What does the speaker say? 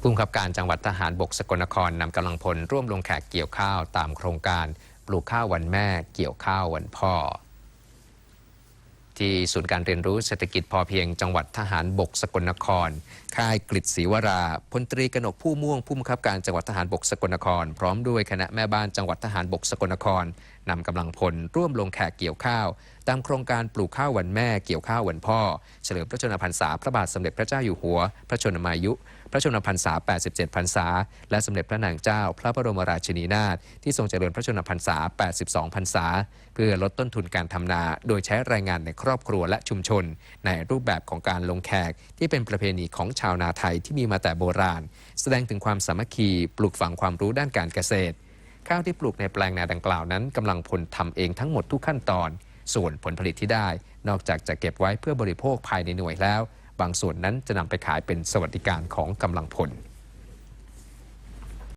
ผู้บังคับการจังหวัดทหารบกสกลนครนำกำลังพลร่วมลงแขกเกี่ยวข้าวตามโครงการปลูกข้าววันแม่เกี่ยวข้าววันพ่อ ที่ศูนย์การเรียนรู้เศรษฐกิจพอเพียงจังหวัดทหารบกสกลนคร ค่ายกฤษศรีวราพลตรีกนกผู้ม่วงผู้บังคับการจังหวัดทหารบกสกลนคร พร้อมด้วยคณะแม่บ้านจังหวัดทหารบกสกลนครนำกำลังพลร่วมลงแขกเกี่ยวข้าว ตามโครงการปลูกข้าววันแม่เกี่ยวข้าววันพ่อ เฉลิมพระชนมพรรษาพระบาทสมเด็จพระเจ้าอยู่หัว พระชนมายุพระชนมพรรษา 87 พรรษา และสมเด็จพระนางเจ้า พระบรมราชินีนาถที่ทรงเจริญพระชนมพรรษา 82 พรรษา เพื่อลดต้นทุนการทำนา โดยใช้แรงงานในครอบครัวและชุมชน ในรูปแบบของการลงแขกที่เป็นประเพณีของชาวนาไทยที่มีมาแต่โบราณ แสดงถึงความสามัคคีปลูกฝังความรู้ด้านการเกษตร ข้าวที่ปลูกในแปลงนาดังกล่าวนั้นกำลังพลทำเองทั้งหมดทุกขั้นตอน ส่วนผลผลิตที่ได้ นอกจากจะเก็บไว้เพื่อบริโภคภายในหน่วยแล้ว บางส่วนนั้นจะนำไปขายเป็นสวัสดิการของกำลังพล